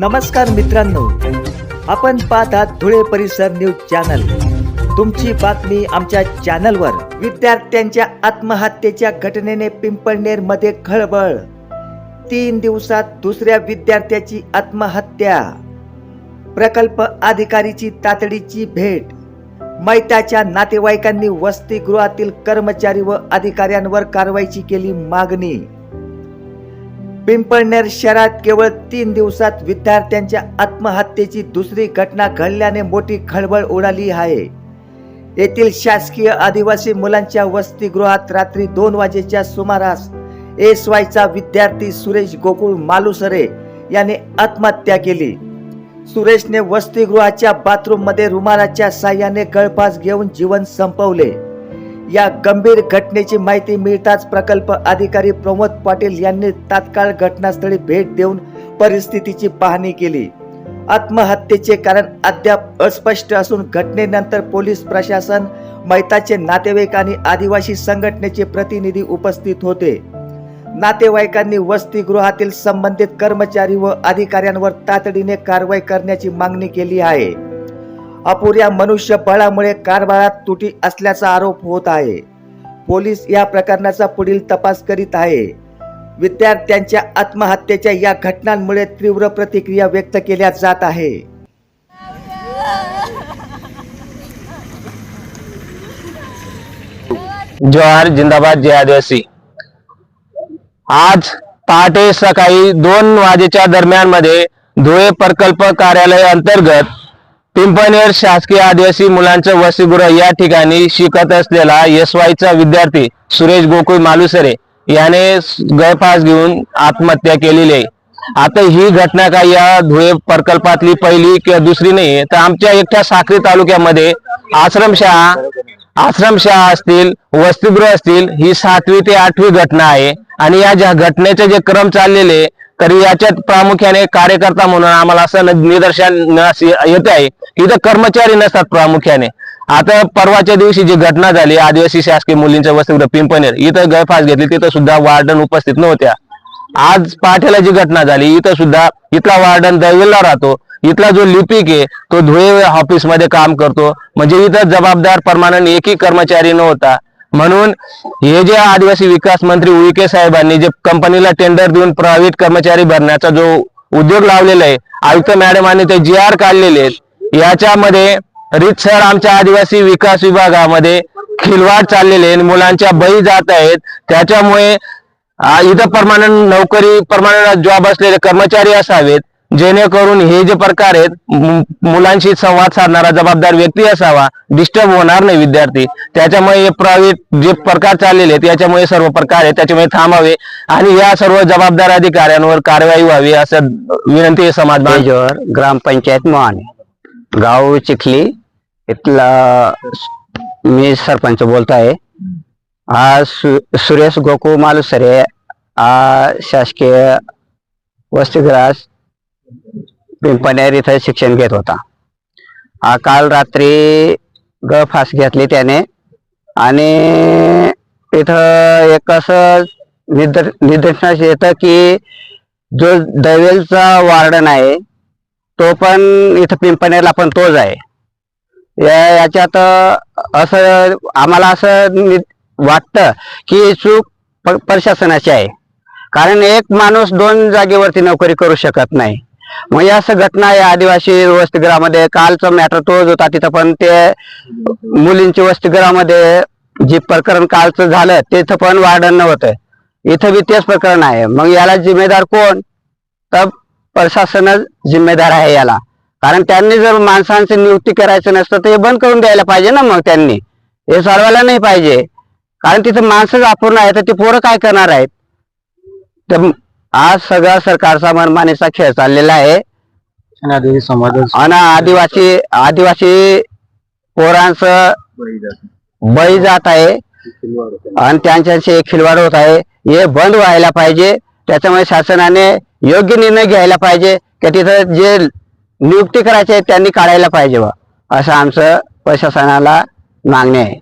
नमस्कार मित्रांनो. आपण पाहत आहात धुळे परिसर न्यूज चॅनल. तुमची बातमी आमच्या चॅनलवर. विद्यार्थ्यांच्या आत्महत्येच्या घटनेने पिंपळनेरमध्ये खळबळ. तीन दिवसात दुसऱ्या विद्यार्थ्याची आत्महत्या. प्रकल्प अधिकारीची तातडीची भेट. मैताच्या नातेवाईकांनी वसतिगृहातील कर्मचारी व अधिकाऱ्यांवर कारवाईची केली मागणी. पिंपळनेर शहरात केवळ तीन दिवसात विद्यार्थ्यांच्या आत्महत्येची दुसरी घटना घडल्याने मोठी खळबळ उडाली आहे. येथील शासकीय आदिवासी मुलांच्या वसतिगृहात रात्री दोन वाजेच्या सुमारास एस वायचा विद्यार्थी सुरेश गोकुळ मालुसरे याने आत्महत्या केली. सुरेशने वसतिगृहाच्या बाथरूममध्ये रुमालाच्या साह्याने गळफास घेऊन जीवन संपवले. या गंभीर घटनेची माहिती मिळताच प्रकल्प अधिकारी प्रमोद पाटील यांनी तात्काळ घटनास्थळी भेट देऊन परिस्थितीची पाहणी केली. आत्महत्येचे कारण अद्याप अस्पष्ट असून घटनेनंतर पोलीस प्रशासन मैताचे नातेवाईक आणि आदिवासी संघटनेचे प्रतिनिधी उपस्थित होते. नातेवाईकांनी वसतिगृहातील संबंधित कर्मचारी व अधिकाऱ्यांवर तातडीने कारवाई करण्याची मागणी केली आहे. अपुऱ्या मनुष्यबळामुळे कारभारात तुटी असल्याचा आरोप होत आहे. पोलीस या प्रकरणाचा पुढील तपास करीत आहे. विद्यार्थ्यांच्या आत्महत्येच्या या घटनांमुळे तीव्र प्रतिक्रिया व्यक्त केल्या जात आहे. जोहार जिंदाबाद जय आदिवासी. आज पहाटे सकाळी दोन वाजेच्या दरम्यानमध्ये धुळे प्रकल्प कार्यालय अंतर्गत पिंपणेर शासकीय आदिवासी मुलांचं वसतिगृह या ठिकाणी शिकत असलेला एस वायचा विद्यार्थी सुरेश गोकुळ मालुसरे याने गळफास घेऊन आत्महत्या केलेली आहे. आता ही घटना काय या धुळे प्रकल्पातली पहिली किंवा दुसरी नाही तर आमच्या एकट्या साखरी तालुक्यामध्ये आश्रमशाळा आश्रमशाळा असतील वसतिगृह असतील ही सातवी ते आठवी घटना आहे. आणि या ज्या घटनेचे जे क्रम चाललेले तर याच्यात प्रामुख्याने कार्यकर्ता म्हणून आम्हाला असं निदर्शन येत आहे इथं कर्मचारी नसतात प्रामुख्याने. आता परवाच्या दिवशी जी घटना झाली आदिवासी शासकीय मुलींच्या वसतिगृह पिंपनेर इथं गळफास घेतली तिथं सुद्धा वार्डन उपस्थित नव्हत्या. आज पहाटेला जी घटना झाली इथं सुद्धा इथला वार्डन दैवेलला राहतो. इथला जो लिपिक आहे तो धुळे ऑफिसमध्ये काम करतो. म्हणजे इथं जबाबदार परमानंट एकही कर्मचारी नव्हता. म्हणून हे जे आदिवासी विकास मंत्री उईके साहेबांनी जे कंपनीला टेंडर देऊन प्रायव्हेट कर्मचारी भरण्याचा जो उद्योग लावलेला आहे आयुक्त मॅडमांनी ते जी आर काढलेले आहेत याच्यामध्ये रितसर आमच्या आदिवासी विकास विभागामध्ये खिलवाड चाललेले आहेत मुलांच्या बळी जात आहेत त्याच्यामुळे इथं परमानंट नोकरी परमानंट जॉब असलेले कर्मचारी असावेत जेणेकरून हे जे प्रकार आहेत मुलांशी संवाद साधणारा जबाबदार व्यक्ती असावा डिस्टर्ब होणार नाही विद्यार्थी. त्याच्यामुळे हे प्रायव्हेट जे प्रकार चाललेले आहेत याच्यामुळे सर्व प्रकार आहेत त्याच्यामुळे थांबावे आणि या सर्व जबाबदार अधिकाऱ्यांवर कारवाई व्हावी असं विनंती आहे समाज बांधव. ग्रामपंचायत मोहाणे. गाव चिखली इथला मी सरपंच बोलतो आहे. हा सु सुरेश गोकुळ मालुसरे हा शासकीय वसतिगृहास पिंपनेर इथं शिक्षण घेत होता. हा काल रात्री ग फास घेतली त्याने आणि इथं एक असं निदर् निदर्शनास येतं की जो दैवेलचा वार्डन आहे तो पण इथं पिंपनेरला पण तोच आहे. या याच्यात असं आम्हाला असं वाटतं की चूक प्रशासनाची आहे. कारण एक माणूस दोन जागेवरती नोकरी करू शकत नाही. मग या असं घटना आहे आदिवासी वसतिगृहामध्ये. कालचा मॅटर तोच होता तिथं पण ते मुलींची वसतिगृहामध्ये जे प्रकरण कालचं झालं तिथं पण वार्डन नव्हतं. इथं बी तेच प्रकरण आहे. मग याला जिम्मेदार कोण? तर प्रशासनच जिम्मेदार आहे याला. कारण त्यांनी जर माणसांची नियुक्ती करायचं नसतं तर हे बंद करून द्यायला पाहिजे ना मग त्यांनी. हे चालवायला नाही पाहिजे. कारण तिथं माणसंच अपूर्ण आहे तर ती पोरं काय करणार आहेत? तर आज सगळा सरकारचा मनमानीचा खेळ चाललेला आहे. आणि आदिवासी आदिवासी पोरांचं बळी जात आहे. आणि त्यांच्याशी खिलवाड होत आहे. हे बंद व्हायला पाहिजे. त्याच्यामुळे शासनाने योग्य निर्णय घ्यायला पाहिजे. की तिथं जे नियुक्ती करायचे आहे त्यांनी काढायला पाहिजे असं आमचं प्रशासनाला मागणी आहे.